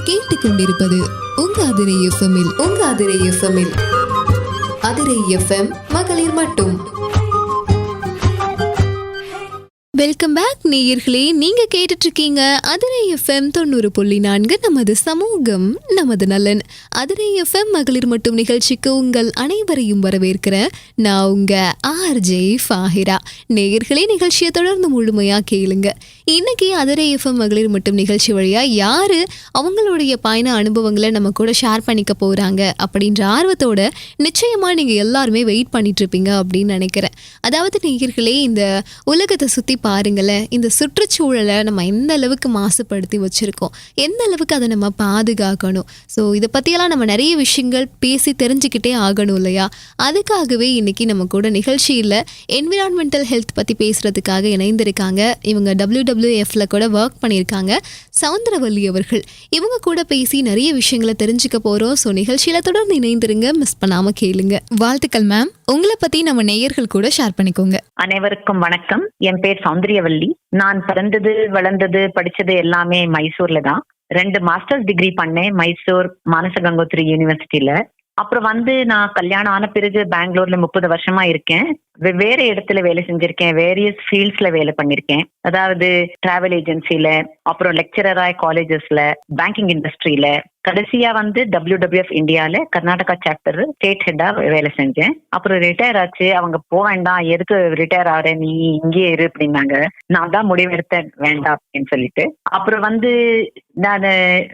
நீங்கள் கேட்டுக்கொண்டிருப்பது உங்க அதிரை எஃப்எம்இல் உங்க அதிரை எஃப்எம்இல் அதிரை எஃப்எம் மகளிர் மட்டும். வெல்கம் பேக் நேயர்களே. நீங்க கேட்டுட்டு இருக்கீங்க அதிரை எஃப்எம் தொண்ணூறு புள்ளி நான்கு நமது சமூகம் நமது நலன். அதிரை எஃப்எம் மகளிர் மட்டும் நிகழ்ச்சிக்கு உங்கள் அனைவரையும் வரவேற்கிற நான் உங்க ஆர்ஜே ஃபாஹிரா. நேயர்களே நிகழ்ச்சியை தொடர்ந்து முழுமையா கேளுங்க. இன்னைக்கு அதிரை எஃப்எம் மகளிர் மட்டும் நிகழ்ச்சி வழியா யாரு அவங்களுடைய பயண அனுபவங்களை நம்ம கூட ஷேர் பண்ணிக்க போறாங்க அப்படின்ற ஆர்வத்தோட நிச்சயமா நீங்க எல்லாருமே வெயிட் பண்ணிட்டு இருப்பீங்க அப்படின்னு நினைக்கிறேன். அதாவது நேயர்களே இந்த உலகத்தை சுத்தி பாருங்களேன் இந்த சுற்றுச்சூழலை நம்ம எந்த அளவுக்கு மாசுபடுத்தி வச்சுருக்கோம் எந்த அளவுக்கு அதை நம்ம பாதுகாக்கணும். ஸோ இதை பற்றியெல்லாம் நம்ம நிறைய விஷயங்கள் பேசி தெரிஞ்சுக்கிட்டே ஆகணும் இல்லையா? அதுக்காகவே இன்றைக்கி நம்ம கூட நிகழ்ச்சியில் என்விரான்மெண்டல் ஹெல்த் பற்றி பேசுகிறதுக்காக இணைந்திருக்காங்க. இவங்க டபிள்யூ டபிள்யூடபிள்யூஎஃப்ல கூட ஒர்க் பண்ணியிருக்காங்க சவுந்தரவல்லி அவர்கள். இவங்க கூட பேசி நிறைய விஷயங்களை தெரிஞ்சுக்க போகிறோம் ஸோ நிகழ்ச்சியில் தொடர்ந்து இணைந்திருங்க மிஸ் பண்ணாமல் கேளுங்க. வாழ்த்துக்கள் மேம் உங்களை பற்றி நம்ம நேயர்கள் கூட ஷேர் பண்ணிக்கோங்க. அனைவருக்கும் வணக்கம். என் பேர் சௌந்தரியவல்லி. நான் பிறந்தது வளர்ந்தது படிச்சது எல்லாமே மைசூர்ல தான். ரெண்டு மாஸ்டர்ஸ் டிகிரி பண்ணேன். மைசூர் மானச கங்கோத்ரி யூனிவர்சிட்டியில அப்புறம் வந்து நான் கல்யாணம் ஆன பிறகு பெங்களூர்ல முப்பது வருஷமா இருக்கேன். வெவ்வேறு இடத்துல வேலை செஞ்சிருக்கேன். வேரியஸ் ஃபீல்ட்ஸ்ல வேலை பண்ணிருக்கேன். அதாவது டிராவல் ஏஜென்சில அப்புறம் லெக்சரரா காலேஜஸ்ல பேங்கிங் இண்டஸ்ட்ரியில கடைசியா வந்து டபிள்யூடபிள்யூஎஃப் இந்தியால கர்நாடகா சாப்டர் ஸ்டேட் ஹெட்டா வேலை செஞ்சேன். அப்புறம் ரிட்டையர் ஆச்சு. அவங்க போக வேண்டாம். எதுக்கு ரிட்டையர் ஆற? நீ இங்கே இரு அப்படின்னாங்க. நான் தான் முடிவெடுத்தேன். வேண்டாம் அப்படின்னு சொல்லிட்டு. அப்புறம் வந்து நான்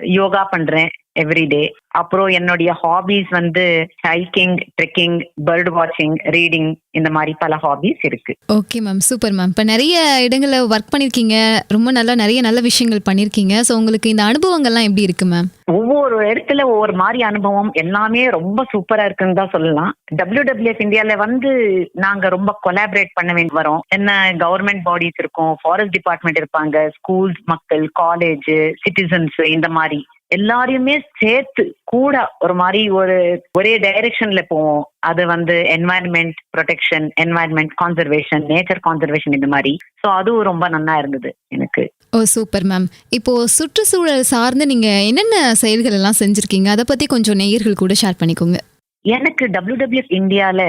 யோகா பண்றேன். எவ்ரிடே அப்புறம் என்னுடைய ஹாபிஸ் வந்து ஹைக்கிங் ட்ரெக்கிங் பேர்ட் வாட்சிங் ரீடிங் இந்த மாதிரி பல ஹாபிஸ் இருக்கு. ஓகே மேம் சூப்பர் மேம் இப்போ நிறைய இடங்களில் ஒர்க் பண்ணியிருக்கீங்க ரொம்ப நல்லா நிறைய நல்ல விஷயங்கள் பண்ணியிருக்கீங்க ஸோ உங்களுக்கு இந்த அனுபவங்கள்லாம் எப்படி இருக்கு மேம் ஒவ்வொரு இடத்துல ஒவ்வொரு மாதிரி அனுபவம் எல்லாமே ரொம்ப சூப்பரா இருக்குன்னு தான் சொல்லலாம். டபிள்யூடபிள்யூஎஃப் இந்தியால வந்து நாங்க ரொம்ப கொலாபரேட் பண்ண வேண்டி வரோம். என்ன கவர்மெண்ட் பாடிஸ் இருக்கும் ஃபாரஸ்ட் டிபார்ட்மெண்ட் இருப்பாங்க ஸ்கூல்ஸ் மக்கள் காலேஜ் சிட்டிசன்ஸ் இந்த மாதிரி. எல்லாரையுமே சேர்த்து கூட ஒரு மாதிரி ஒரு ஒரே டைரக்ஷன்ல போவோம். அது வந்து environment protection environment conservation nature conservation இந்த மாதிரி. ஸோ அதுவும் ரொம்ப நல்லா இருந்தது எனக்கு. ஓ சூப்பர் மேம் இப்போ சுற்றுச்சூழல் சார்ந்து நீங்க என்னென்ன செயல்கள் எல்லாம் செஞ்சிருக்கீங்க? அதை பத்தி கொஞ்சம் நேயர்கள் கூட ஷேர் பண்ணிக்கோங்க. எனக்கு டபிள்யூடபிள்யூஎஃப் இந்தியால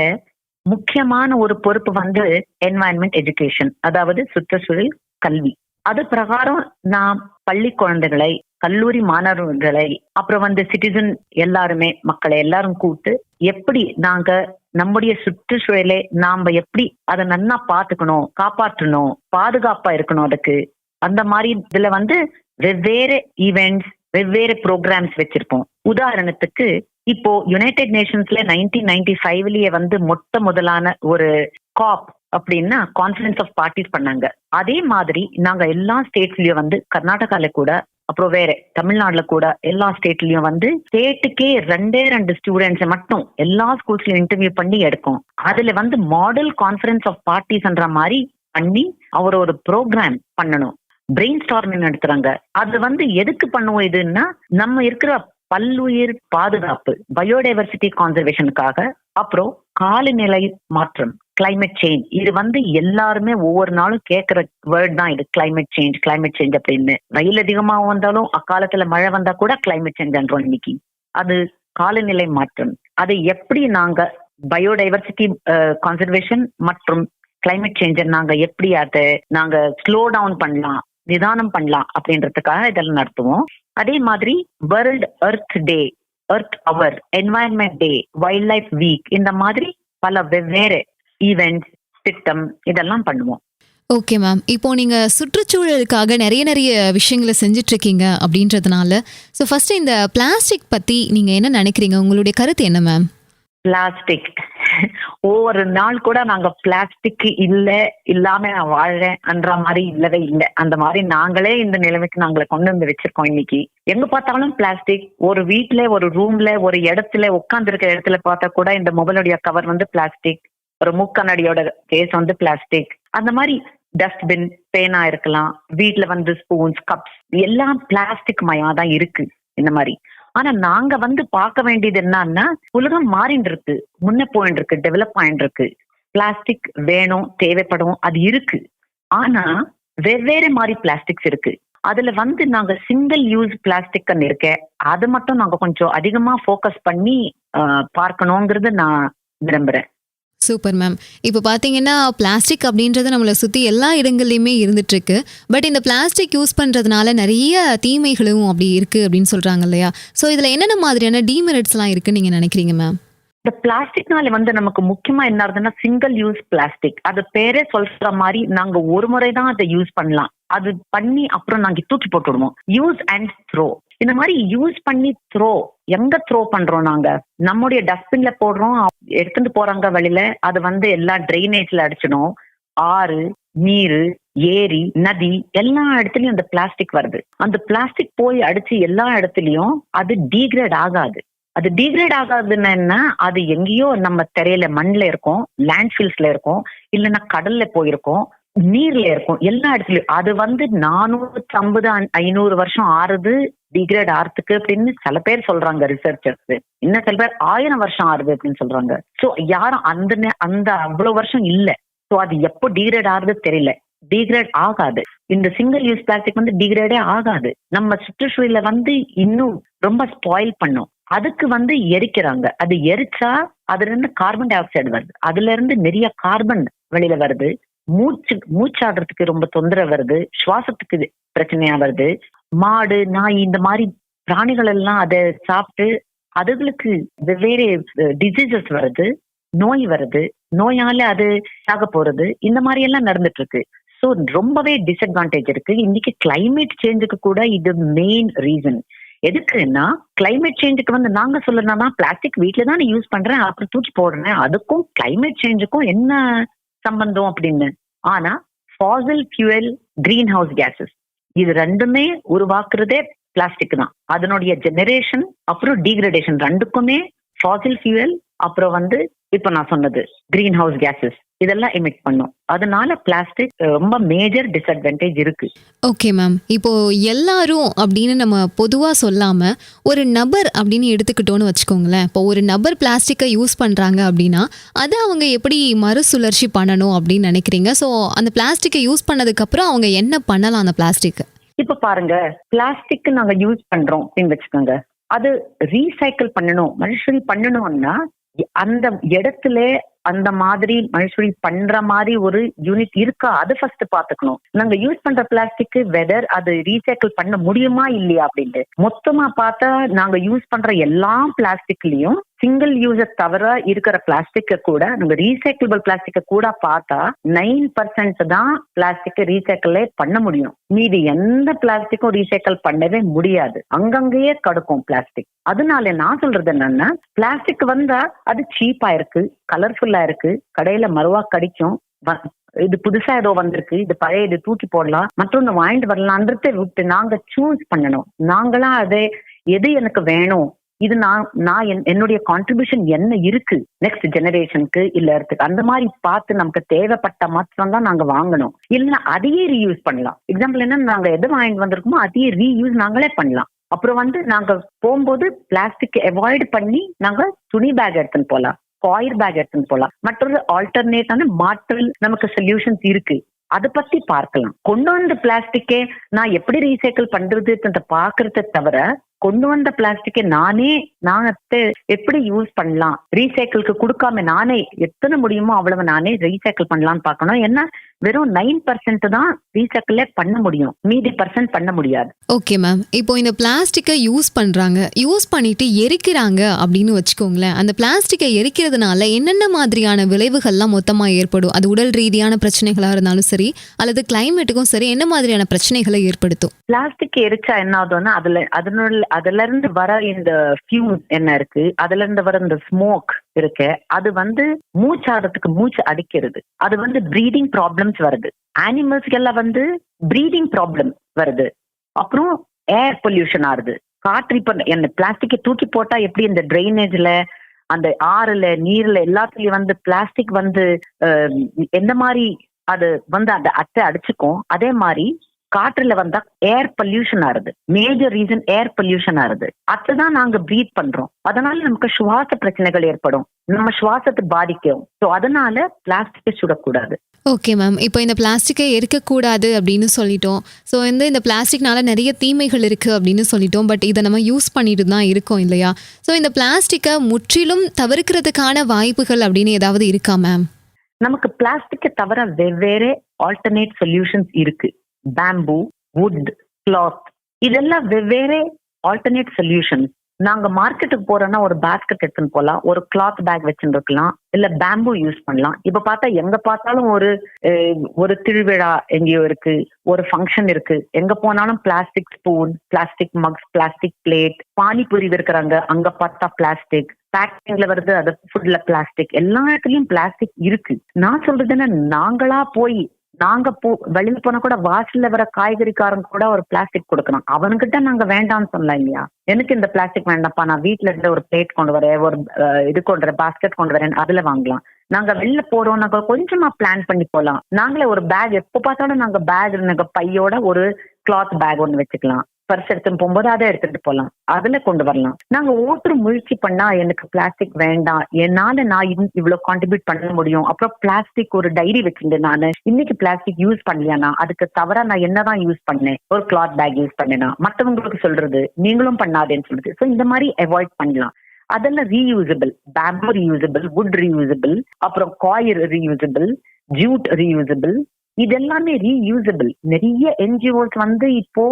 முக்கியமான ஒரு பொறுப்பு வந்து என்வாயன்மெண்ட் எஜுகேஷன் அதாவது சுற்றுச்சூழல் கல்வி. அது பிரகாரம் நான் பள்ளி குழந்தைகளை கல்லூரி மாணவர்களை அப்புறம் வந்து சிட்டிசன் எல்லாருமே மக்களை எல்லாரும் கூப்பிட்டு எப்படி நாங்க நம்முடைய சுற்றுச்சூழலை நாம எப்படி அதை நன்னா பாத்துக்கணும் காப்பாற்றணும் பாதுகாப்பா இருக்கணும் அதுக்கு? அந்த மாதிரி இதுல வந்து வெவ்வேறு ஈவெண்ட்ஸ் வெவ்வேறு ப்ரோக்ராம்ஸ் வச்சிருப்போம். உதாரணத்துக்கு இப்போ யுனைடெட் நேஷன்ஸ்ல நைன்டீன் நைன்டி ஃபைவ்லயே வந்து மொத்த முதலான ஒரு காப் அப்படின்னா கான்ஃபரன்ஸ் ஆஃப் பார்ட்டிஸ் பண்ணாங்க. அதே மாதிரி நாங்க எல்லா ஸ்டேட்ஸ்லயும் வந்து கர்நாடகால கூட அப்புறம் வேற தமிழ்நாடுல கூட எல்லா ஸ்டேட்லயும் வந்து ஸ்டேட்டுக்கே ரெண்டே ரெண்டு ஸ்டூடெண்ட்ஸ் மட்டும் எல்லா ஸ்கூல்ஸ்லயும் இன்டர்வியூ பண்ணி எடுக்கும். அதுல வந்து மாடல் கான்ஃபரன்ஸ் ஆஃப் பார்ட்டிஸ்ன்ற மாதிரி பண்ணி அவர் ஒரு ப்ரோக்ராம் பண்ணணும். பிரெயின் ஸ்டார்மிங் நடத்துறாங்க. அது வந்து எதுக்கு பண்ணுவோம் இதுன்னா நம்ம இருக்கிற பல்லுயிர் பாதுகாப்பு பயோடைவர்சிட்டி கான்சர்வேஷனுக்காக அப்புறம் காலநிலை மாற்றம். கிளைமேட் சேஞ்ச் இது வந்து எல்லாருமே ஒவ்வொரு நாளும் கேட்கிற வேர்ட் தான் இது கிளைமேட் சேஞ்ச் கிளைமேட் சேஞ்ச் அப்படின்னு. வெயில் அதிகமா வந்தாலும் அக்காலத்துல மழை வந்தா கூட கிளைமேட் சேஞ்ச் இன்னைக்கு. அது காலநிலை மாற்றம். அதை எப்படி நாங்க பயோடைவர்சிட்டி கன்சர்வேஷன் மற்றும் கிளைமேட் சேஞ்சை நாங்க எப்படி அதை நாங்க ஸ்லோ டவுன் பண்ணலாம் நிதானம் பண்ணலாம் அப்படின்றதுக்காக இதெல்லாம் நடத்துவோம். அதே மாதிரி world earth day earth hour environment day wildlife week இந்த மாதிரி பல வெவ்வேறு ஈவெண்ட்ஸ் திட்டம் இதெல்லாம் பண்ணுவோம். ஓகே மேம் இப்போ நீங்க சுற்றுச்சூழலுக்காக நிறைய நிறைய விஷயங்களை செஞ்சுட்டு இருக்கீங்க அப்படின்றதுனால ஸோ ஃபர்ஸ்ட் இந்த பிளாஸ்டிக் பத்தி நீங்க என்ன நினைக்கிறீங்க? உங்களுடைய கருத்து என்ன மேம் பிளாஸ்டிக் ஒவ்வொரு நாள் கூட நாங்க பிளாஸ்டிக் இல்ல இல்லாம நான் வாழறேன்ற மாதிரி இல்லவே இல்லை. அந்த மாதிரி நாங்களே இந்த நிலைமைக்கு நாங்களை கொண்டு வந்து வச்சிருக்கோம் இன்னைக்கு. எங்க பார்த்தாலும் பிளாஸ்டிக் ஒரு வீட்ல ஒரு ரூம்ல ஒரு இடத்துல உட்கார்ந்து இருக்கிற இடத்துல பார்த்தா கூட இந்த மொபைலுடைய கவர் வந்து பிளாஸ்டிக் ஒரு மூக்கண்ணாடியோட கேஸ் வந்து பிளாஸ்டிக் அந்த மாதிரி டஸ்ட்பின் பேனா இருக்கலாம் வீட்ல வந்து ஸ்பூன்ஸ் கப்ஸ் எல்லாம் பிளாஸ்டிக் மயா தான் இருக்கு இந்த மாதிரி. ஆனா நாங்க வந்து பார்க்க வேண்டியது என்னன்னா உலகம் மாறிட்டு இருக்கு முன்ன போயிட்டு இருக்கு டெவலப் ஆயிட்டு இருக்கு பிளாஸ்டிக் வேணும் தேவைப்படும் அது இருக்கு. ஆனா வெவ்வேறு மாதிரி பிளாஸ்டிக்ஸ் இருக்கு. அதுல வந்து நாங்க சிங்கிள் யூஸ் பிளாஸ்டிக் இருக்க அது மட்டும் நாங்க கொஞ்சம் அதிகமா ஃபோக்கஸ் பண்ணி ஆஹ், பார்க்கணுங்கிறது நான் விரும்புறேன். சூப்பர் மேம் இப்போ பார்த்தீங்கன்னா பிளாஸ்டிக் அப்படின்றது நம்மளை சுற்றி எல்லா இடங்கள்லையுமே இருந்துட்டு இருக்கு பட் இந்த பிளாஸ்டிக் யூஸ் பண்ணுறதுனால நிறைய தீமைகளும் அப்படி இருக்குது அப்படின்னு சொல்கிறாங்க இல்லையா? ஸோ இதில் என்னென்ன மாதிரியான டீமெரிட்ஸ்லாம் இருக்குன்னு நீங்கள் நினைக்கிறீங்க மேம் இந்த பிளாஸ்டிக்னால வந்து நமக்கு முக்கியமா என்ன ஆகுதுன்னா சிங்கிள் யூஸ் பிளாஸ்டிக் அது பேரே சொல்ற மாதிரி நாங்க ஒரு முறை தான் அதை யூஸ் பண்ணலாம். அது பண்ணி அப்புறம் நாங்க தூக்கி போட்டுடுவோம். யூஸ் அண்ட் த்ரோ இந்த மாதிரி யூஸ் பண்ணி த்ரோ எங்க த்ரோ பண்றோம் நாங்க? நம்முடைய டஸ்ட்பின்ல போடுறோம் எடுத்துட்டு போறாங்க வழியில அது வந்து எல்லா ட்ரைனேஜ்ல அடிச்சிடும். ஆறு நீர் ஏரி நதி எல்லா இடத்துலயும் அந்த பிளாஸ்டிக் வருது. அந்த பிளாஸ்டிக் போய் அடிச்சு எல்லா இடத்துலயும் அது டீக்ரேட் ஆகாது. அது டீக்ரேட் ஆகாதுன்னா என்ன? அது எங்கேயோ நம்ம திரையில மண்ணில் இருக்கும் லேண்ட்ஃபில்ஸ்ல இருக்கும் இல்லைன்னா கடல்ல போயிருக்கோம். நீர்ல இருக்கும். எல்லா இடத்துலயும். அது வந்து நானூத்தி ஐம்பது ஐநூறு வருஷம் ஆறுது டிகிரேட் ஆறதுக்கு அப்படின்னு சில பேர் சொல்றாங்க ரிசர்ச்சர்ஸ் இன்னும் சில பேர் ஆயிரம் வருஷம் ஆறுது அப்படின்னு சொல்றாங்க. சோ யாரும் அந்த நே- அந்த அவ்வளவு வருஷம் இல்ல. சோ அது எப்போ டிகிரேட் ஆறுது தெரியல. டிகிரேட் ஆகாது. இந்த சிங்கிள் யூஸ் பிளாஸ்டிக் வந்து டிகிரேடே ஆகாது. நம்ம சுற்றுச்சூழல வந்து இன்னும் ரொம்ப ஸ்பாயில் பண்ணும். அதுக்கு வந்து எரிக்கிறாங்க. அது எரிச்சா அதுல இருந்து கார்பன் டை ஆக்சைடு வருது. அதுல இருந்து நிறைய கார்பன் வெளியில வருது. மூச்சு மூச்சாடுறதுக்கு ரொம்ப தொந்தரவு வருது. சுவாசத்துக்கு பிரச்சனையா வருது. மாடு நாய் இந்த மாதிரி பிராணிகள் எல்லாம் அதை சாப்பிட்டு அதுகளுக்கு வெவ்வேறு டிசீசஸ் வருது. நோய் வருது. நோயால அது சாக போறது. இந்த மாதிரி எல்லாம் நடந்துட்டு இருக்கு ஸோ ரொம்பவே டிஸ்அட்வான்டேஜ் இருக்கு. இன்னைக்கு கிளைமேட் சேஞ்சுக்கு கூட இது மெயின் ரீசன் எதுக்குன்னா கிளைமேட் சேஞ்சுக்கு வந்து நாங்க சொல்லணும்னா பிளாஸ்டிக் வீட்டுல தான் யூஸ் பண்றேன் அப்புறம் தூக்கி போடுறேன். அதுக்கும் கிளைமேட் சேஞ்சுக்கும் என்ன சம்பந்தம் அப்படின்னு. ஆனா fossil fuel greenhouse gases இது ரெண்டுமே உருவாக்குறதே பிளாஸ்டிக் தான். அதனுடைய ஜெனரேஷன் அப்புறம் டீக்ரடேஷன் ரெண்டுக்குமே ஃபாசில் ஃபியூயல் அப்புறம் வந்து இப்ப நான் சொன்னது கிரீன் ஹவுஸ் கேசஸ் இதெல்லாம் எமிட் பண்ணும். அதனால பிளாஸ்டிக் ரொம்ப மேஜர் டிஸ்அட்வான்டேஜ் இருக்கு. ஓகே மேம் இப்போ எல்லாரும் அப்படின்னு நம்ம பொதுவாக சொல்லாம ஒரு நபர் அப்படின்னு எடுத்துக்கிட்டோன்னு வச்சுக்கோங்களேன். இப்போ ஒரு நபர் பிளாஸ்டிக்கை யூஸ் பண்ணுறாங்க அப்படின்னா அதை அவங்க எப்படி மறுசுழற்சி பண்ணணும் அப்படின்னு நினைக்கிறீங்க? ஸோ அந்த பிளாஸ்டிக்கை யூஸ் பண்ணதுக்கப்புறம் அவங்க என்ன பண்ணலாம் அந்த பிளாஸ்டிக்கு இப்ப பாருங்க பிளாஸ்டிக் நாங்க யூஸ் பண்றோம் அப்படின்னு வச்சுக்கோங்க. அது ரீசைக்கிள் பண்ணணும். மனுஷரி பண்ணணும்னா அந்த இடத்துல அந்த மாதிரி மனுஷரி பண்ற மாதிரி ஒரு யூனிட் இருக்கா? அது ஃபர்ஸ்ட் பாத்துக்கணும். நாங்க யூஸ் பண்ற பிளாஸ்டிக் வெதர் அது ரீசைக்கிள் பண்ண முடியுமா இல்லையா அப்படின்ட்டு. மொத்தமா பார்த்தா நாங்க யூஸ் பண்ற எல்லா பிளாஸ்டிக்லயும் சிங்கிள் யூஸ தவிர இருக்கிற பிளாஸ்டிக்கை கூட நம்ம ரீசைக்கிள் பிளாஸ்டிக்க கூட பார்த்தா நைன் பர்சன்ட் தான் பிளாஸ்டிக் ரீசைக்கிளே பண்ண முடியும். மீதி எந்த பிளாஸ்டிக்கும் ரீசைக்கிள் பண்ணவே முடியாது. அங்கங்கேயே கடுக்கும் பிளாஸ்டிக் அதனால நான் சொல்றது என்னன்னா பிளாஸ்டிக் வந்தா அது சீப்பா இருக்கு கலர்ஃபுல்லா இருக்கு கடையில மறுவா கடிக்கும் இது புதுசா ஏதோ வந்திருக்கு இது பழைய இது தூக்கி போடலாம் மற்றொன்னு வாங்கிட்டு வரலான்றதை விட்டு நாங்க சூஸ் பண்ணணும். நாங்களா அதை எது எனக்கு வேணும் இது நான் நான் என்- என்னுடைய கான்ட்ரிபியூஷன் என்ன இருக்கு நெக்ஸ்ட் ஜெனரேஷனுக்கு இல்ல இடத்துக்கு? அந்த மாதிரி பார்த்து நமக்கு தேவைப்பட்ட மாத்திரம் தான் நாங்க வாங்கணும். இல்லைன்னா அதையே ரீயூஸ் பண்ணலாம். எக்ஸாம்பிள் என்ன? நாங்க எது வாங்கிட்டு வந்திருக்கோமோ அதையே ரீயூஸ் நாங்களே பண்ணலாம். அப்புறம் வந்து நாங்க போகும்போது பிளாஸ்டிக் அவாய்ட் பண்ணி நாங்க துணி பேக் எடுத்துன்னு போலாம். காயர் பேக் எடுத்துன்னு போலாம். மற்றொரு ஆல்டர்னேட்டான மாற்று நமக்கு சொல்யூஷன்ஸ் இருக்கு. அதை பத்தி பார்க்கலாம். கொண்டு வந்த பிளாஸ்டிக்கே நான் எப்படி ரீசைக்கிள் பண்றது பாக்குறத தவிர கொண்டு வந்த பிளாஸ்டிக்கை நானே நான் எப்படி யூஸ் பண்ணலாம்? ரீசைக்கிளுக்கு கொடுக்காம நானே எத்தனை முடியுமோ அவ்வளவு நானே ரீசைக்கிள் பண்ணலாம்னு பார்க்கணும். ஏன்னா வெறும் நைன் பர்சன்ட் தான் ரீசைக்கிளே பண்ண முடியும். மீதி பர்சன்ட் பண்ண முடியாது. ஓகே மேம் இப்போ இந்த பிளாஸ்டிக்கை யூஸ் பண்ணுறாங்க யூஸ் பண்ணிட்டு எரிக்கிறாங்க அப்படின்னு வச்சுக்கோங்களேன். அந்த பிளாஸ்டிக்கை எரிக்கிறதுனால என்னென்ன மாதிரியான விளைவுகள்லாம் மொத்தமாக ஏற்படும்? அது உடல் ரீதியான பிரச்சனைகளாக இருந்தாலும் சரி அல்லது கிளைமேட்டுக்கும் சரி என்ன மாதிரியான பிரச்சனைகளை ஏற்படுத்தும்? பிளாஸ்டிக் எரிச்சா என்ன ஆகுதுன்னா அதுல அதனுள்ள அதுல இருந்து வர இந்த ஃபியூம் என்ன இருக்கு? அதுல இருந்து வர இந்த ஸ்மோக் இருக்கு. அது வந்து மூச்சாடுறதுக்கு மூச்சு அடிக்கிறது. அது வந்து ப்ரீடிங் ப்ராப்ளம்ஸ் வருது. அனிமல்ஸ்க்கு எல்லாம் வந்து ப்ரீடிங் ப்ராப்ளம் வருது. அப்புறம் ஏர் பொல்யூஷன் ஆகுது காற்று இப்ப என்ன பிளாஸ்டிக்கை தூக்கி போட்டா எப்படி இந்த ட்ரைனேஜ்ல அந்த ஆறுல நீர்ல எல்லாத்துலயும் வந்து பிளாஸ்டிக் வந்து எந்த மாதிரி அது வந்து அந்த அட்டை அடிச்சுக்கும். அதே மாதிரி காற்றுல வந்தா ஏர் பொல்யூஷன் ஆறுது. மேஜர் ரீசன் ஏர் பொல்யூஷன் ஆறுது. அதுதான் நாங்க ப்ரீத் பண்றோம். அதனால நமக்கு சுவாச பிரச்சனைகள் ஏற்படும். நம்ம சுவாசத்தை பாதிக்கும். ஸோ அதனால பிளாஸ்டிக்கை சுடக்கூடாது. ஓகே மேம் இப்போ இந்த பிளாஸ்டிக்கை எரிக்கக்கூடாது அப்படின்னு சொல்லிட்டோம். ஸோ வந்து இந்த பிளாஸ்டிக்னால நிறைய தீமைகள் இருக்குது அப்படின்னு சொல்லிட்டோம். பட் இதை நம்ம யூஸ் பண்ணிட்டு தான் இருக்கோம் இல்லையா? ஸோ இந்த பிளாஸ்டிக்கை முற்றிலும் தவிர்க்கிறதுக்கான வாய்ப்புகள் அப்படின்னு ஏதாவது இருக்கா மேம் நமக்கு பிளாஸ்டிக்கை தவிர வெவ்வேறு ஆல்டர்னேட் சொல்யூஷன்ஸ் இருக்கு. பேம்பு வுட் கிளாத் இதெல்லாம் வெவ்வேறு ஆல்டர்னேட் சொல்யூஷன்ஸ் நாங்க மார்க்கெட்டுக்கு போறோம்னா ஒரு பேஸ்கெட் எடுத்துன்னு போகலாம் ஒரு கிளாத் பேக் வச்சுருக்கலாம் இல்ல பேம்பு யூஸ் பண்ணலாம். இப்ப பார்த்தா எங்க பார்த்தாலும் ஒரு ஒரு திருவிழா எங்கேயோ இருக்கு ஒரு ஃபங்க்ஷன் இருக்கு. எங்க போனாலும் plastic spoon plastic mugs plastic plate panipuri இருக்கிறாங்க அங்க பார்த்தா பிளாஸ்டிக் பேக்கிங்ல வருது அது ஃபுட்ல பிளாஸ்டிக் எல்லா இடத்துலயும் பிளாஸ்டிக் இருக்கு. நான் சொல்றது என்ன நாங்களா போய் நாங்க போ வெளியில போனா கூட வாசல்ல வர காய்கறிக்காரங்க கூட ஒரு பிளாஸ்டிக் கொடுக்கணும். அவன்கிட்ட நாங்க வேண்டாம்னு சொல்லலாம் இல்லையா? எனக்கு இந்த பிளாஸ்டிக் வேண்டாம்ப்பா நான் வீட்ல இருந்து ஒரு பிளேட் கொண்டு வரேன் ஒரு அஹ், இது கொண்டு வரேன் பாஸ்கெட் கொண்டு வரேன் அதுல வாங்கலாம். நாங்க வெளில போறோம் நாங்க கொஞ்சமா பிளான் பண்ணி போலாம். நாங்களே ஒரு பேக் எப்போ பார்த்தாலும் நாங்க பேக் நாங்க பையோட ஒரு கிளாத் பேக் ஒன்று வச்சுக்கலாம். பர்ஸ் எடுத்துட்டு போகும்போது அதை எடுத்துட்டு போகலாம் அதுல கொண்டு வரலாம். நாங்க ஓட்டுற முயற்சி பண்ணா எனக்கு பிளாஸ்டிக் வேண்டாம். என்னால நான் இவ்வளவு கான்ட்ரிபியூட் பண்ண முடியும். அப்புறம் பிளாஸ்டிக் ஒரு டைரி வச்சிருந்தேன் நானு. இன்னைக்கு பிளாஸ்டிக் யூஸ் பண்ணலையானா அதுக்கு தவிர நான் என்னதான் யூஸ் பண்ணேன்? ஒரு கிளாத் பேக் யூஸ் பண்ணேனா? மத்தவங்களுக்கு சொல்றது நீங்களும் பண்ணாதேன்னு சொல்றது. ஸோ இந்த மாதிரி அவாய்ட் பண்ணலாம். அதெல்லாம் reusable bamboo reusable wood reusable அப்புறம் காயர் ரீயூசபிள் ஜூட் ரீயூசபிள் இது எல்லாமே ரீயூசபிள் நிறைய என்ஜிஓஸ் வந்து இப்போ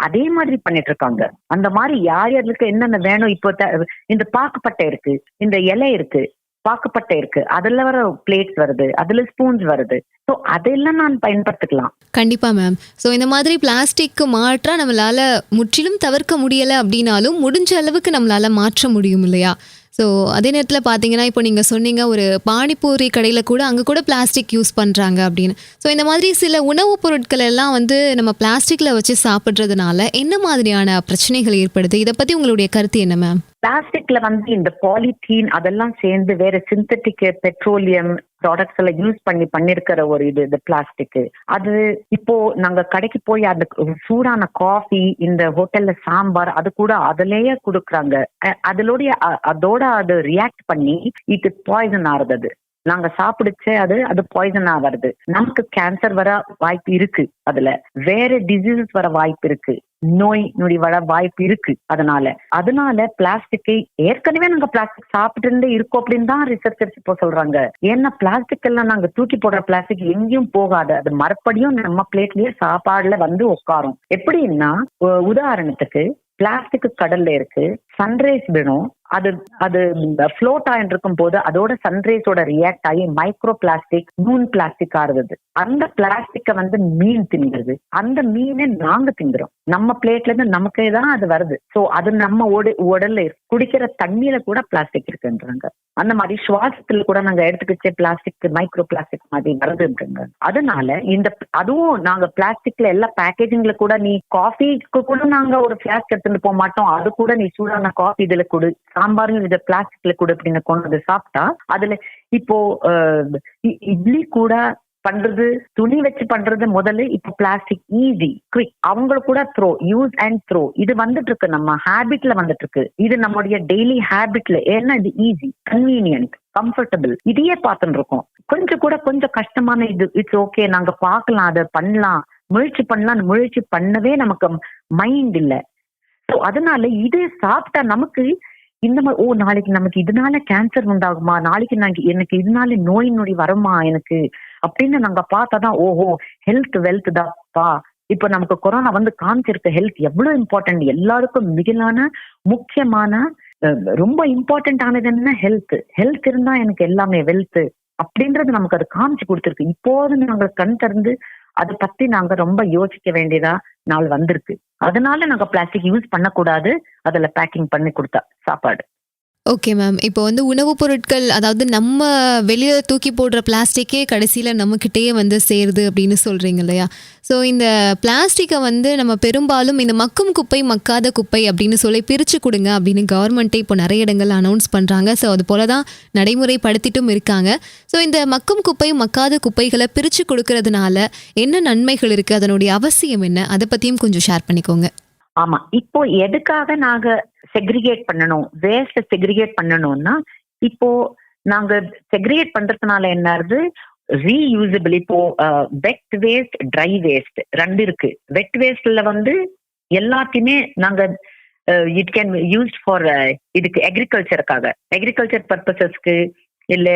அதே மாதிரி பண்ணிட்டு இருக்காங்க அந்த மாதிரி யார் யாருக்கு என்னென்ன வேணும் இப்போ த- இந்த பாக்குப்பட்டை இருக்கு இந்த இலை இருக்கு பாக்குப்பட்டை இருக்கு அதுல வர பிளேட்ஸ் வருது அதுல ஸ்பூன்ஸ் வருது. ஸோ அதெல்லாம் நான் பயன்படுத்திக்கலாம். கண்டிப்பாக மேம் ஸோ இந்த மாதிரி பிளாஸ்டிக்கு மாற்றா நம்மளால முற்றிலும் தவிர்க்க முடியலை அப்படின்னாலும் முடிஞ்ச அளவுக்கு நம்மளால மாற்ற முடியும் இல்லையா? ஸோ அதே நேரத்தில் பார்த்தீங்கன்னா இப்போ நீங்கள் சொன்னீங்க ஒரு பானிபூரி கடையில் கூட அங்கே கூட பிளாஸ்டிக் யூஸ் பண்ணுறாங்க அப்படின்னு. ஸோ இந்த மாதிரி சில உணவுப் பொருட்கள் எல்லாம் வந்து நம்ம பிளாஸ்டிக்கில் வச்சு சாப்பிட்றதுனால என்ன மாதிரியான பிரச்சனைகள் ஏற்படுது? இதை பற்றி உங்களுடைய கருத்து என்ன மேம் பிளாஸ்டிக்ல வந்து இந்த பாலித்தீன் அதெல்லாம் சேர்ந்து வேற சிந்தட்டிக் பெட்ரோலியம் ப்ராடக்ட்ஸ் எல்லாம் யூஸ் பண்ணி பண்ணிருக்கிற ஒரு இது இந்த பிளாஸ்டிக் அது இப்போ நாங்க கடைக்கு போய் அந்த சூடான காஃபி இந்த ஹோட்டல்ல சாம்பார் அது கூட அதுலயே கொடுக்குறாங்க. அ- அதோட அது ரியாக்ட் பண்ணி இது பாய்சன் ஆறுது அது நாங்க சாப்பிடுச்சே அது அது பாய்சன் ஆகிறது. நமக்கு கேன்சர் வர வாய்ப்பு இருக்கு அதுல. வேற டிசீசஸ் வர வாய்ப்பு இருக்கு. நோய் நொடி வர வாய்ப்பு இருக்கு அதனால. அதனால பிளாஸ்டிக்கை ஏற்கனவே நாங்க பிளாஸ்டிக் சாப்பிட்டு இருந்தே இருக்கோம் அப்படின்னு தான் ரிசர்ச்சர்ஸ் இப்போ சொல்றாங்க. ஏன்னா பிளாஸ்டிக் எல்லாம் நாங்க தூக்கி போடுற பிளாஸ்டிக் எங்கேயும் போகாது. அது மறுபடியும் நம்ம பிளேட்லயே சாப்பாடுல வந்து உட்காரும். எப்படின்னா உதாரணத்துக்கு பிளாஸ்டிக் கடல்ல இருக்கு சன்ரைஸ் வேணும் அது அது ஃப்ளோட் ஆயிட்டு இருக்கும் போது அதோட சன்ரேஸோட ரியாக்ட் ஆகி மைக்ரோ பிளாஸ்டிக் நூன் பிளாஸ்டிக் ஆறுது அந்த பிளாஸ்டிக்கை வந்து மீன் தின்னுது. அந்த மீனை நாங்க திங்குறோம் நம்ம பிளேட்ல இருந்து நமக்கே தான் அது வருது. சோ அது நம்ம உடல்ல குடிக்கிற தண்ணியில கூட பிளாஸ்டிக் இருக்குன்றாங்க. அந்த மாதிரி சுவாசத்துல கூட நாங்க எடுத்துக்கிச்சே பிளாஸ்டிக் மைக்ரோ பிளாஸ்டிக் மாதிரி வருதுன்றாங்க. அதனால இந்த அதுவும் நாங்க பிளாஸ்டிக்ல எல்லா பேக்கேஜிங்ல கூட நீ காஃபிக்கு கூட நாங்க ஒரு பிளாஸ்க் எடுத்துட்டு போக மாட்டோம் அது கூட நீ சூடான காஃபி இதுல கொடு சாம்பாரும் இதை பிளாஸ்டிக்ல கூட அப்படின்னு கொண்டு வந்து சாப்பிட்டா அதுல இப்போ இட்லி கூட பண்றது துணி வச்சு பண்றது முதல்ல இப்போ பிளாஸ்டிக் ஈஸி குவிக் அவங்களுக்கு கூட த்ரோ யூஸ் அண்ட் த்ரோ இது வந்துட்டு இருக்கு நம்ம ஹேபிட்ல வந்துட்டு இருக்கு இது நம்மளுடைய டெய்லி ஹேபிட்ல ஏன்னா இது ஈஸி கன்வீனியன்ட் கம்ஃபர்டபுள் இதையே பார்த்துட்டு இருக்கோம். கொஞ்சம் கூட கொஞ்சம் கஷ்டமான இது இட்ஸ் ஓகே நாங்க பார்க்கலாம் அதை பண்ணலாம். முயற்சி பண்ணலாம். முயற்சி பண்ணவே நமக்கு மைண்ட் இல்ல. ஸோ அதனால இது சாப்பிட்டா நமக்கு இந்த மாதிரி ஓ நாளைக்கு நமக்கு இதனால கேன்சர் உண்டாகுமா? நாளைக்கு நாங்க எனக்கு இதனால நோய் நொடி வருமா எனக்கு? அப்படின்னு நாங்க பார்த்தாதான் ஓஹோ ஹெல்த் வெல்த் தான்ப்பா இப்ப நமக்கு கொரோனா வந்து காமிச்சிருக்க ஹெல்த் எவ்வளவு இம்பார்ட்டன்ட் எல்லாருக்கும் மிகிலான முக்கியமான ரொம்ப இம்பார்ட்டன்ட் ஆனது என்ன ஹெல்த் ஹெல்த் இருந்தா எனக்கு எல்லாமே வெல்த் அப்படின்றது நமக்கு அது காமிச்சு கொடுத்துருக்கு. இப்போது நாங்க கண் திறந்து அதை பத்தி நாங்க ரொம்ப யோசிக்க வேண்டியதா நாள் வந்திருக்கு. அதனால நாங்க பிளாஸ்டிக் யூஸ் பண்ணக்கூடாது. அதுல பேக்கிங் பண்ணி கொடுத்தா சாப்பாடு. ஓகே மேம் இப்போ வந்து உணவுப் பொருட்கள் அதாவது நம்ம வெளியில் தூக்கி போடுற பிளாஸ்டிக்கே கடைசியில் நம்மக்கிட்டேயே வந்து சேருது அப்படின்னு சொல்கிறீங்க இல்லையா? ஸோ இந்த பிளாஸ்டிக்கை வந்து நம்ம பெரும்பாலும் இந்த மக்கும் குப்பை மக்காத குப்பை அப்படின்னு சொல்லி பிரித்து கொடுங்க அப்படின்னு கவர்மெண்ட்டே இப்போ நிறைய இடங்கள் அனௌன்ஸ் பண்ணுறாங்க ஸோ அது போல தான் நடைமுறைப்படுத்திட்டும் இருக்காங்க. ஸோ இந்த மக்கும் குப்பை மக்காத குப்பைகளை பிரித்து கொடுக்கறதுனால என்ன நன்மைகள் இருக்குது அதனுடைய அவசியம் என்ன? அதை பற்றியும் கொஞ்சம் ஷேர் பண்ணிக்கோங்க. ஆமா. இப்போ எதுக்காக நாங்க செக்ரிகேட் பண்ணணும். வேஸ்ட் செக்ரிகேட் பண்ணணும்னா இப்போ நாங்க செக்ரிகேட் பண்றதுனால என்ன ஆகுது? ரீயூசபிள் இப்போ வெட் வேஸ்ட் ட்ரை வேஸ்ட் ரெண்டு இருக்கு. வெட் வேஸ்ட்ல வந்து எல்லாத்தையுமே நாங்க இட் கேன் யூஸ் ஃபார் இதுக்கு அக்ரிகல்ச்சருக்காக அக்ரிகல்ச்சர் பர்பசஸ்க்கு இல்ல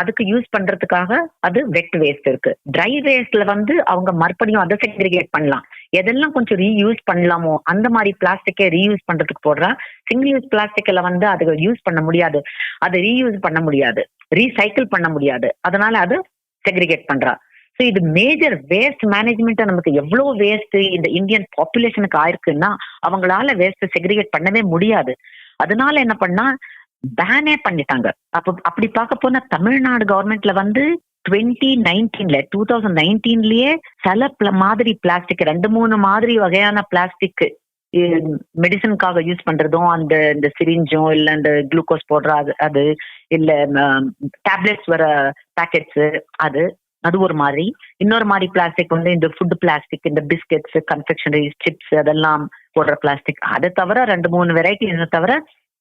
அதுக்கு யூஸ் பண்றதுக்காக அது வெட் வேஸ்ட் இருக்கு. ட்ரை வேஸ்ட்ல வந்து அவங்க மறுபடியும் அதை செக்ரிகேட் பண்ணலாம். எதெல்லாம் கொஞ்சம் ரீயூஸ் பண்ணலாமோ அந்த மாதிரி பிளாஸ்டிக்கை ரீயூஸ் பண்றதுக்கு போடுறா. சிங்கிள் யூஸ் பிளாஸ்டிக்ல வந்து அது யூஸ் பண்ண முடியாது. அதை ரீயூஸ் பண்ண முடியாது. ரீசைக்கிள் பண்ண முடியாது. அதனால அது செக்ரிகேட் பண்றா. ஸோ இது மேஜர் வேஸ்ட் மேனேஜ்மெண்ட் நமக்கு எவ்வளோ வேஸ்ட் இந்த இந்தியன் பாப்புலேஷனுக்கு ஆயிருக்குன்னா அவங்களால வேஸ்ட் செக்ரிகேட் பண்ணவே முடியாது. அதனால என்ன பண்ணா பேனே பண்ணிட்டாங்க. அப்ப அப்படி பார்க்க போனா தமிழ்நாடு கவர்மெண்ட்ல வந்து டுவெண்ட்டி நைன்டீன்ல டூ தௌசண்ட் நைன்டீன்லயே சில மாதிரி பிளாஸ்டிக் ரெண்டு மூணு மாதிரி வகையான பிளாஸ்டிக் மெடிசனுக்காக யூஸ் பண்றதும் அந்த இந்த சிரிஞ்சும் இல்ல அந்த குளுக்கோஸ் போடுற அது அது இல்ல டேப்லெட்ஸ் வர பேக்கெட்ஸ் அது அது ஒரு மாதிரி. இன்னொரு மாதிரி பிளாஸ்டிக் வந்து இந்த ஃபுட் பிளாஸ்டிக் இந்த பிஸ்கெட்ஸ் கன்ஃபெக்ஷனரிஸ் சிப்ஸ் அதெல்லாம் போடுற பிளாஸ்டிக் அதை தவிர ரெண்டு மூணு வெரைட்டி தவிர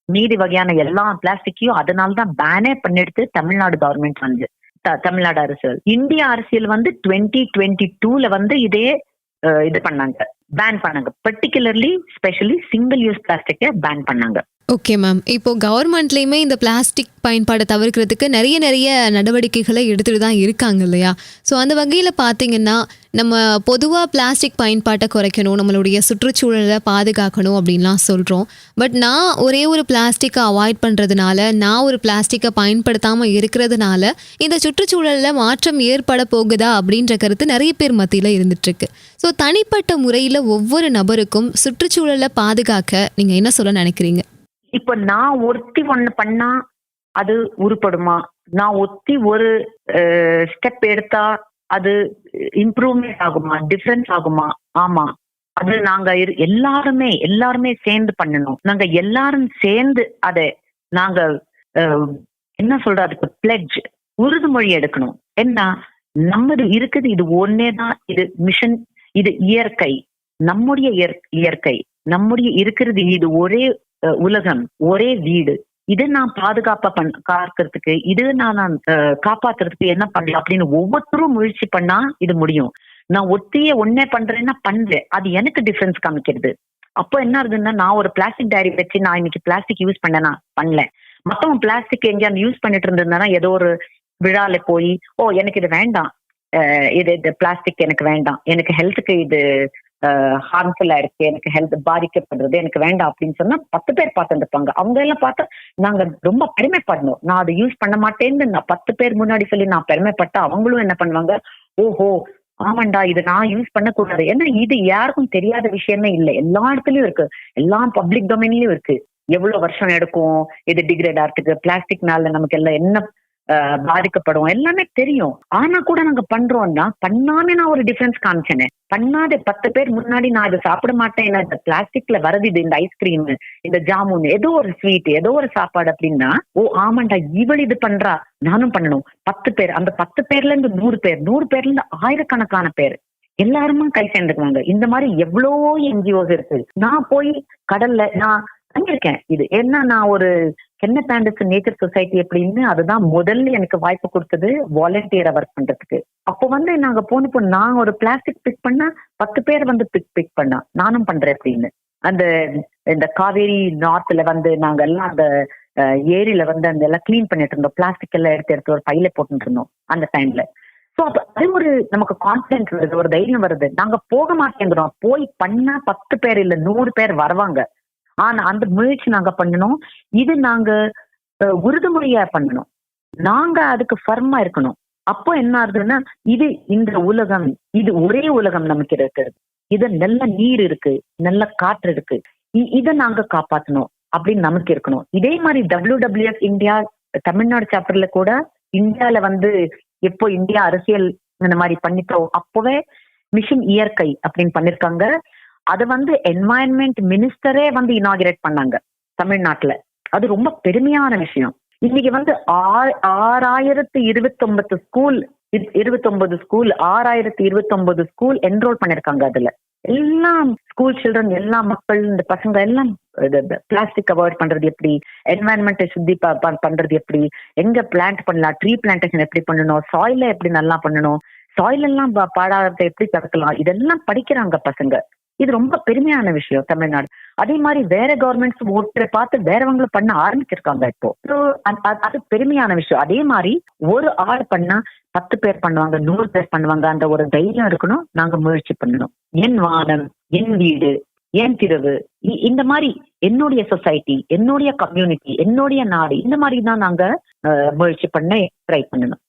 மீதி வகையான எல்லா பிளாஸ்டிக்கையும் அதனால தான் பேனே பண்ணிடுத்து தமிழ்நாடு கவர்மெண்ட் வந்து. தமிழ்நாடு அரசியல். இந்திய அரசியல் வந்து டுவெண்ட்டி டுவெண்ட்டி டூல வந்து இதே இது பண்ணாங்க. பேன் பண்ணாங்க. பர்டிகுலர்லி ஸ்பெஷலி சிங்கிள் யூஸ் பிளாஸ்டிக்கை பேன் பண்ணாங்க. ஓகே மேம் இப்போ கவர்மெண்ட்லேயுமே இந்த பிளாஸ்டிக் பயன்பாடை தவிர்க்கிறதுக்கு நிறைய நிறைய நடவடிக்கைகளை எடுத்துட்டு தான் இருக்காங்க இல்லையா? ஸோ அந்த வகையில் பார்த்தீங்கன்னா நம்ம பொதுவாக பிளாஸ்டிக் பயன்பாட்டை குறைக்கணும் நம்மளுடைய சுற்றுச்சூழலை பாதுகாக்கணும் அப்படின்லாம் சொல்கிறோம் பட் நான் ஒரே ஒரு பிளாஸ்டிக்கை அவாய்ட் பண்ணுறதுனால நான் ஒரு பிளாஸ்டிக்கை பயன்படுத்தாமல் இருக்கிறதுனால இந்த சுற்றுச்சூழலில் மாற்றம் ஏற்பட போகுதா அப்படின்ற கருத்து நிறைய பேர் மத்தியில் இருந்துட்டுருக்கு. ஸோ தனிப்பட்ட முறையில் ஒவ்வொரு நபருக்கும் சுற்றுச்சூழலை பாதுகாக்க நீங்கள் என்ன சொல்ல நினைக்கிறீங்க? இப்ப நான் ஒருத்தி ஒண்ணு பண்ணா அது உருப்படுமா? நான் ஒத்தி ஒரு ஸ்டெப் எடுத்தா அது இம்ப்ரூவ்மெண்ட் ஆகுமா? டிஃபரன்ஸ் ஆகுமா? ஆமா. அது நாங்க எல்லாருமே எல்லாருமே சேர்ந்து பண்ணணும். நாங்க எல்லாரும் சேர்ந்து அதை நாங்க என்ன சொல்ற அதுக்கு? பிளெட்ஜ் உறுதிமொழி எடுக்கணும். என்ன நம்மது இருக்குது இது ஒன்னே தான். இது மிஷன் இது இயற்கை. நம்முடைய இயற்கை. நம்முடைய இருக்கிறது இது ஒரே உலகம் ஒரே வீடு. இதை நான் பாதுகாப்பா பண் காக்கிறதுக்கு இது நான் நான் காப்பாத்துறதுக்கு என்ன பண்ணலாம் அப்படின்னு ஒவ்வொருத்தரும் முயற்சி பண்ணா இது முடியும். நான் ஒத்திய ஒன்னே பண்றேன்னா பண்றேன். அது எனக்கு டிஃபரன்ஸ் காமிக்கிறது. அப்போ என்ன ஆகுதுன்னா நான் ஒரு பிளாஸ்டிக் டைரி வச்சு நான் இன்னைக்கு பிளாஸ்டிக் யூஸ் பண்ணேனா பண்ணல. மத்தவன் பிளாஸ்டிக் எங்கேயாவது யூஸ் பண்ணிட்டு இருந்ததுனா ஏதோ ஒரு விழால போய் ஓ எனக்கு இது வேண்டாம். இது இது பிளாஸ்டிக் எனக்கு வேண்டாம். எனக்கு ஹெல்த்துக்கு இது ஹார்ம்ஃபுல்லா இருக்கு எனக்கு ஹெல்த் பாதிக்கப்படுறது எனக்கு வேண்டாம் அப்படின்னு சொன்னா பத்து பேர் பார்த்துட்டு இருப்பாங்க அவங்க எல்லாம் பார்த்தா நாங்க ரொம்ப பெருமைப்படணும். நான் அதை யூஸ் பண்ண மாட்டேன்னு நான் பத்து பேர் முன்னாடி சொல்லி நான் பெருமைப்பட்டா அவங்களும் என்ன பண்ணுவாங்க? ஓஹோ ஆமாண்டா இது நான் யூஸ் பண்ணக்கூடாது. ஏன்னா இது யாருக்கும் தெரியாத விஷயமே இல்லை. எல்லா இடத்துலயும் இருக்கு. எல்லா பப்ளிக் டொமைன்லயும் இருக்கு. எவ்வளவு வருஷம் எடுக்கும் இது டிகிரேட் ஆகிறதுக்கு பிளாஸ்டிக்னால நமக்கு எல்லாம் என்ன பாதிக்கப்படும் எல்லாமே தெரியும். ஆனா கூட நாங்க பண்றோம்னா பண்ணாம நான் ஒரு டிஃபரன்ஸ் காமிச்சேனே. பண்ணாத பத்து பேர் முன்னாடி நான் இதை சாப்பிட மாட்டேன். ஏன்னா இந்த பிளாஸ்டிக்ல வருது இது இந்த ஐஸ்கிரீம் இந்த ஜாமுன் ஏதோ ஒரு ஸ்வீட் ஏதோ ஒரு சாப்பாடு அப்படின்னா ஓ ஆமாண்டா இவள் இது பண்றா. நானும் பண்ணணும். பத்து பேர் அந்த பத்து பேர்ல இருந்து நூறு பேர் நூறு பேர்ல இருந்து ஆயிரக்கணக்கான பேர் எல்லாருமா கை சேர்ந்துக்குவாங்க. இந்த மாதிரி எவ்வளோ என்ஜிஓஸ் இருக்கு. நான் போய் கடல்ல நான் பண்ணிருக்கேன் இது என்ன நான் ஒரு கென்ன பேண்டஸ் நேச்சர் சொசைட்டி அப்படின்னு அதுதான் முதல்ல எனக்கு வாய்ப்பு கொடுத்தது வாலண்டியரா ஒர்க் பண்றதுக்கு. அப்போ வந்து நாங்க போனப்போ நான் ஒரு பிளாஸ்டிக் பிக் பண்ணா பத்து பேர் வந்து பிக் பிக் பண்ணா. நானும் பண்றேன் அப்படின்னு. அந்த இந்த காவேரி நார்த்ல வந்து நாங்க எல்லாம் அந்த ஏரியில வந்து அந்த எல்லாம் கிளீன் பண்ணிட்டு இருந்தோம். பிளாஸ்டிக் எல்லாம் எடுத்து எடுத்து ஒரு பையில போட்டுட்டு இருந்தோம் அந்த டைம்ல சோ அப்ப அது ஒரு நமக்கு கான்பிடன்ஸ் வருது ஒரு தைரியம் வருது. நாங்க போக மாட்டேங்கிறோம். போய் பண்ணா பத்து பேர் இல்ல நூறு பேர் வருவாங்க. ஆனா அந்த முயற்சி நாங்க பண்ணணும். இது நாங்க உறுதிமொழியா பண்ணணும். நாங்க அதுக்கு ஃபர்மா இருக்கணும். அப்போ என்ன ஆகுதுன்னா இது இந்த உலகம் இது ஒரே உலகம் நமக்கு இருக்கிறது இது நல்ல நீர் இருக்கு நல்ல காற்று இருக்கு. இ- இதை நாங்க காப்பாற்றணும் அப்படின்னு நமக்கு இருக்கணும். இதே மாதிரி டபிள்யூ WWF இந்தியா தமிழ்நாடு சாப்டர்ல கூட இந்தியால வந்து எப்போ இந்தியா அரசியல் இந்த மாதிரி பண்ணிட்டோம் அப்பவே மிஷன் இயற்கை அப்படின்னு பண்ணிருக்காங்க. அதை வந்து என்வாயன்மெண்ட் மினிஸ்டரே வந்து இனாகிரேட் பண்ணாங்க தமிழ்நாட்டுல. அது ரொம்ப பெருமையான விஷயம். இன்னைக்கு வந்து ஆறாயிரத்தி இருபத்தி இருபத்தொன்பது ஸ்கூல் இருபத்தொன்பது ஸ்கூல் ஆறாயிரத்தி இருபத்தொன்பது ஸ்கூல் என்ரோல் பண்ணிருக்காங்க அதுல. எல்லாம் ஸ்கூல் சில்ட்ரன் எல்லா மக்கள் இந்த பசங்க எல்லாம் பிளாஸ்டிக் அவாய்ட் பண்றது எப்படி? என்வாயன்மெண்ட்டை சுத்தி பண்றது எப்படி? எங்க பிளான்ட் பண்ணலாம்? ட்ரீ பிளான்டேஷன் எப்படி பண்ணணும்? சாயில எப்படி நல்லா பண்ணணும்? சாயில் எல்லாம் பா- எப்படி தடுக்கலாம் இதெல்லாம் படிக்கிறாங்க பசங்க. இது ரொம்ப பெருமையான விஷயம் தமிழ்நாடு. அதே மாதிரி வேற கவர்மெண்ட்ஸ் ஓட்டரை பார்த்து வேறவங்களும் பண்ண ஆரம்பிச்சிருக்காங்க இப்போ. அது- பெருமையான விஷயம். அதே மாதிரி ஒரு ஆள் பண்ணா பத்து பேர் பண்ணுவாங்க நூறு பேர் பண்ணுவாங்க அந்த ஒரு தைரியம் இருக்கணும். நாங்க முயற்சி பண்ணணும். என் வானம் என் வீடு என் திரவு இந்த மாதிரி என்னுடைய சொசைட்டி என்னுடைய கம்யூனிட்டி என்னுடைய நாடு இந்த மாதிரி தான் நாங்க அஹ், முயற்சி பண்ண ட்ரை பண்ணணும்.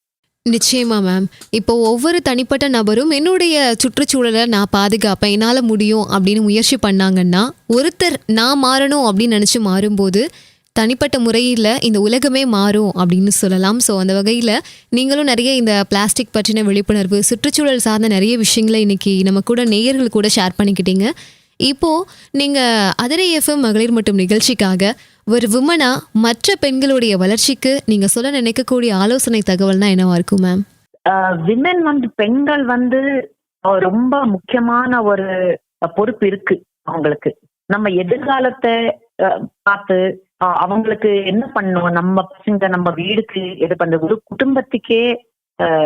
நிச்சயமா மேம் இப்போ ஒவ்வொரு தனிப்பட்ட நபரும் என்னுடைய சுற்றுச்சூழலை நான் பாதுகாப்பேன் என்னால் முடியும் அப்படின்னு முயற்சி பண்ணாங்கன்னா ஒருத்தர் நான் மாறணும் அப்படின்னு நினச்சி மாறும்போது தனிப்பட்ட முறையில் இந்த உலகமே மாறும் அப்படின்னு சொல்லலாம். ஸோ அந்த வகையில் நீங்களும் நிறைய இந்த பிளாஸ்டிக் பற்றின விழிப்புணர்வு சுற்றுச்சூழல் சார்ந்த நிறைய விஷயங்களை இன்னைக்கு நம்ம கூட நேயர்கள் கூட ஷேர் பண்ணிக்கிட்டீங்க. இப்போது நீங்கள் அதிரை எஃப்எம் மகளிர் மட்டும் நிகழ்ச்சிக்காக ஒரு விமனா மற்ற பெண்களுடைய வளர்ச்சிக்கு நீங்க சொல்ல நினைக்கக்கூடிய ஆலோசனை தகவல்னா என்னவா இருக்கும் மேம் விமன் வந்து பெண்கள் வந்து ரொம்ப முக்கியமான ஒரு பொறுப்பு இருக்கு அவங்களுக்கு. நம்ம எதிர்காலத்தை அஹ், பார்த்து அவங்களுக்கு என்ன பண்ணும் நம்ம பசங்க நம்ம வீடுக்கு இது பண்ண ஒரு குடும்பத்துக்கே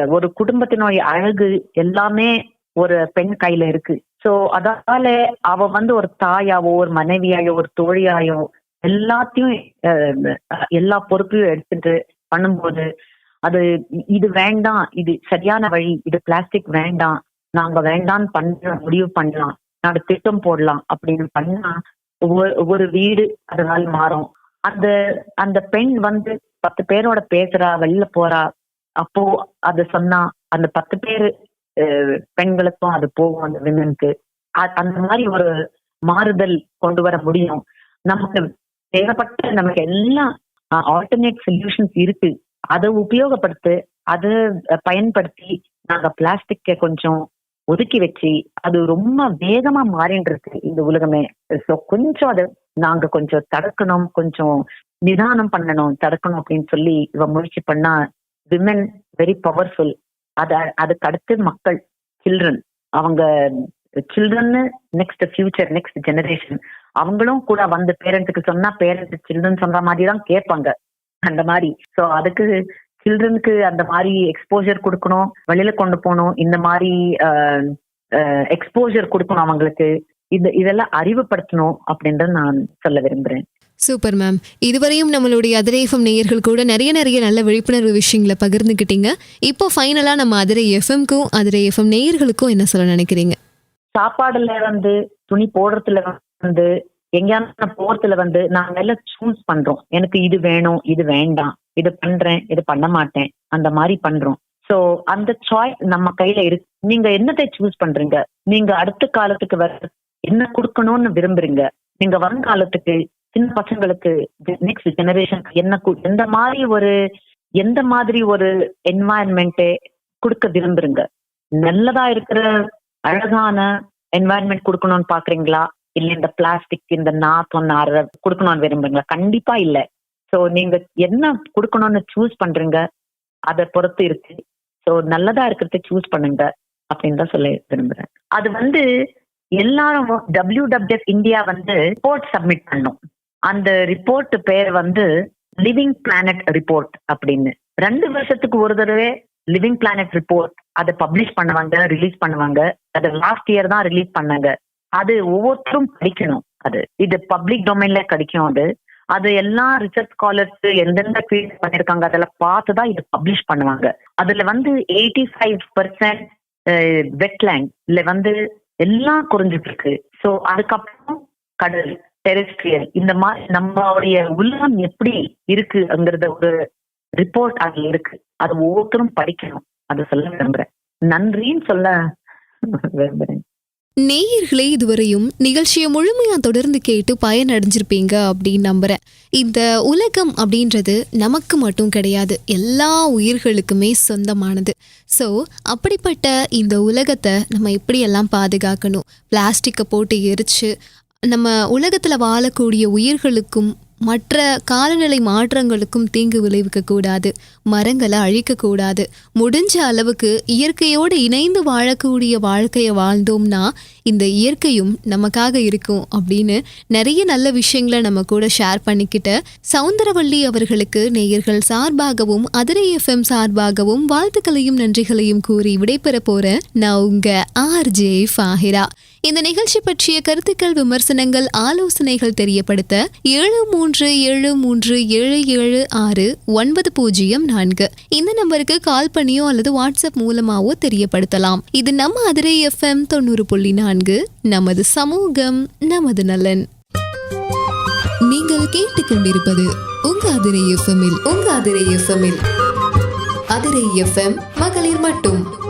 ஒரு குடும்பத்தினுடைய அழகு எல்லாமே ஒரு பெண் கையில இருக்கு. சோ அதால அவ வந்து ஒரு தாயாவோ ஒரு மனைவியாயோ ஒரு தோழியாயோ எல்லாத்தையும் எல்லா பொறுப்பையும் எடுத்துட்டு பண்ணும்போது அது இது வேண்டாம் இது சரியான வழி இது பிளாஸ்டிக் வேண்டாம் நாங்க வேண்டாம்னு பண்ண முடிவு பண்ணலாம் நாங்க திட்டம் போடலாம் அப்படின்னு பண்ணா ஒவ்வொரு ஒவ்வொரு வீடு அதனால மாறும். அந்த அந்த பெண் வந்து பத்து பேரோட பேசுறா வெளில போறா அப்போ அது சொன்னா அந்த பத்து பேரு பெண்களுக்கும் அது போகும் அந்த விமனுக்கு அந்த மாதிரி ஒரு மாறுதல் கொண்டு வர முடியும். நமக்கு தேவைப்பட்ட நமக்கு எல்லாம் ஆல்டர்னேட் சொல்யூஷன்ஸ் இருக்கு. அதை உபயோகப்படுத்து அதை பயன்படுத்தி நாங்க பிளாஸ்டிக்க கொஞ்சம் ஒதுக்கி வச்சு அது ரொம்ப வேகமா மாறிட்டு இருக்கு இந்த உலகமே. ஸோ கொஞ்சம் அதை நாங்க கொஞ்சம் தடுக்கணும் கொஞ்சம் நிதானம் பண்ணணும் தடுக்கணும் அப்படின்னு சொல்லி இவ முயற்சி பண்ணா விமன் வெரி பவர்ஃபுல் அத அதுக்கு அடுத்து மக்கள் சில்ட்ரன் அவங்க children next future next generation அவங்களும் கூட வந்து பேரண்ட்ஸுக்கு சொன்னா பேரண்ட்ஸ் சில்ட்ரன் சொல்ற மாதிரி தான் கேட்பாங்க. அந்த மாதிரி. ஸோ அதுக்கு சில்ட்ரனுக்கு அந்த மாதிரி எக்ஸ்போஜர் கொடுக்கணும் வெளியில கொண்டு போகணும் இந்த மாதிரி எக்ஸ்போஜர் கொடுக்கணும் அவங்களுக்கு. இது இதெல்லாம் அறிவுப்படுத்தணும் அப்படின்றத நான் சொல்ல விரும்புறேன். சூப்பர் மேம் இதுவரையும் நம்மளுடைய அதிரேஃபம் நேயர்கள் கூட நிறைய நிறைய நல்ல விழிப்புணர்வு விஷயங்களை பகிர்ந்துக்கிட்டீங்க இப்போ ஃபைனலாக நம்ம அதிரை எஃப்எம்க்கும் அதிரை எஃப்எம் நேயர்களுக்கும் என்ன சொல்ல நினைக்கிறீங்க? சாப்பாடுல வந்து துணி போடுறதுல வந்து எங்கேயான போறதுல வந்து நான் எல்லாம் சூஸ் பண்றோம். எனக்கு இது வேணும் இது வேண்டாம். இது பண்றேன் இது பண்ண மாட்டேன். அந்த மாதிரி பண்றோம். சோ அந்த சாய்ஸ் நம்ம கையில இருக்கு நீங்க என்னத்தை சூஸ் பண்றீங்க? நீங்க அடுத்த காலத்துக்கு வர என்ன கொடுக்கணும்னு விரும்புறீங்க? நீங்க வருங்காலத்துக்கு சின்ன பசங்களுக்கு நெக்ஸ்ட் ஜெனரேஷன் என்ன கு- எந்த மாதிரி ஒரு எந்த மாதிரி ஒரு என்வாயன்மெண்ட்டை கொடுக்க விரும்புறீங்க? நல்லதா இருக்கிற அழகான என்வாயன்மெண்ட் கொடுக்கணும்னு பாக்குறீங்களா? இல்ல இந்த பிளாஸ்டிக் இந்த நாத்தம் அரை கொடுக்கணும்னு விரும்புறீங்களா? கண்டிப்பா இல்ல. சோ நீங்க என்ன கொடுக்கணும்னு சூஸ் பண்றீங்க அதை பொறுத்து இருக்கு. சோ நல்லதா இருக்கிறத சூஸ் பண்ணுங்க அப்படின்னு தான் சொல்ல விரும்புறேன். அது வந்து எல்லாரும் டபிள்யூ டபிள்யூ இந்தியா வந்து ரிப்போர்ட் சப்மிட் பண்ணும். அந்த ரிப்போர்ட் பேர் வந்து லிவிங் பிளானட் ரிப்போர்ட் அப்படின்னு. ரெண்டு வருஷத்துக்கு ஒரு தடவை லிவிங் பிளானட் ரிப்போர்ட் அதை பப்ளிஷ் பண்ணுவாங்க ரிலீஸ் பண்ணுவாங்க. அதை லாஸ்ட் இயர் தான் ரிலீஸ் பண்ணாங்க. அது ஒவ்வொருத்தரும் படிக்கணும் அது. இது பப்ளிக் டொமைன்ல கிடைக்கும் அது. அது எல்லா ரிசர்ச் ஸ்காலர்ஸ் எந்தெந்த ஃபீல்ட் பண்ணிருக்காங்க அதெல்லாம் பார்த்து தான் இது பப்ளிஷ் பண்ணுவாங்க. அதுல வந்து எயிட்டி ஃபைவ் பர்சன்ட் வெட்லேண்ட்ல வந்து எல்லாம் குறைஞ்சிட்டு இருக்கு ஸோ அதுக்கப்புறம் கடல் டெரிஸ்ட்ரியல் இந்த மாதிரி நம்மளுடைய உள்ளம் எப்படி இருக்குங்கிறத ஒரு ரிப்போர்ட் அங்க இருக்கு. அது ஒவ்வொருத்தரும் படிக்கணும். அதை சொல்ல விரும்புறேன். நன்றின்னு சொல்ல விரும்புறேன். நேயர்களே இதுவரையும் நிகழ்ச்சியை முழுமையாக தொடர்ந்து கேட்டு பயனடைஞ்சிருப்பீங்க அப்படின்னு நம்புகிறேன் இந்த உலகம் அப்படின்றது நமக்கு மட்டும் கிடையாது எல்லா உயிர்களுக்குமே சொந்தமானது. ஸோ அப்படிப்பட்ட இந்த உலகத்தை நம்ம எப்படியெல்லாம் பாதுகாக்கணும்? பிளாஸ்டிக்கை போட்டு எரிச்சு நம்ம உலகத்தில் வாழக்கூடிய உயிர்களுக்கும் மற்ற காலநிலை மாற்றங்களுக்கும் தீங்கு விளைவிக்க கூடாது மரங்களை அழிக்கக்கூடாது. முடிஞ்ச அளவுக்கு இயற்கையோடு இணைந்து வாழக்கூடிய வாழ்க்கையை வாழ்ந்தோம்னா இந்த இயற்கையும் நமக்காக இருக்கும் அப்படின்னு நிறைய நல்ல விஷயங்களை நம்ம கூட ஷேர் பண்ணிக்கிட்ட சவுந்தரவள்ளி அவர்களுக்கு நேயர்கள் சார்பாகவும் அதிரை எஃப்எம் சார்பாகவும் வாழ்த்துக்களையும் நன்றிகளையும் கூறி விடைபெற போற நான் உங்க ஆர்ஜே ஃபாஹிரா. இந்த நிகழ்ச்சி பற்றிய கருத்துக்கள் விமர்சனங்கள் ஆலோசனைகள் தெரியப்படுத்த ஏழு மூன்று ஏழு மூன்று ஏழு ஏழு ஆறு ஒன்பது பூஜ்ஜியம் நான்கு. இந்த நம்பருக்கு கால் பண்ணியோ அல்லது வாட்ஸ்அப் மூலமாவோ தெரியப்படுத்தலாம். இது நம்ம அதிரை எஃப்எம் தொண்ணூறு புள்ளி நான்கு. நமது சமூகம் நமது நலன். நீங்கள் கேட்டுக்கொண்டிருப்பது உங்க அதிரை எஃப்எம்மில் உங்க அதிரை எஃப்எம்மில். அதிரை எஃப்எம் மகளிர் மட்டும்.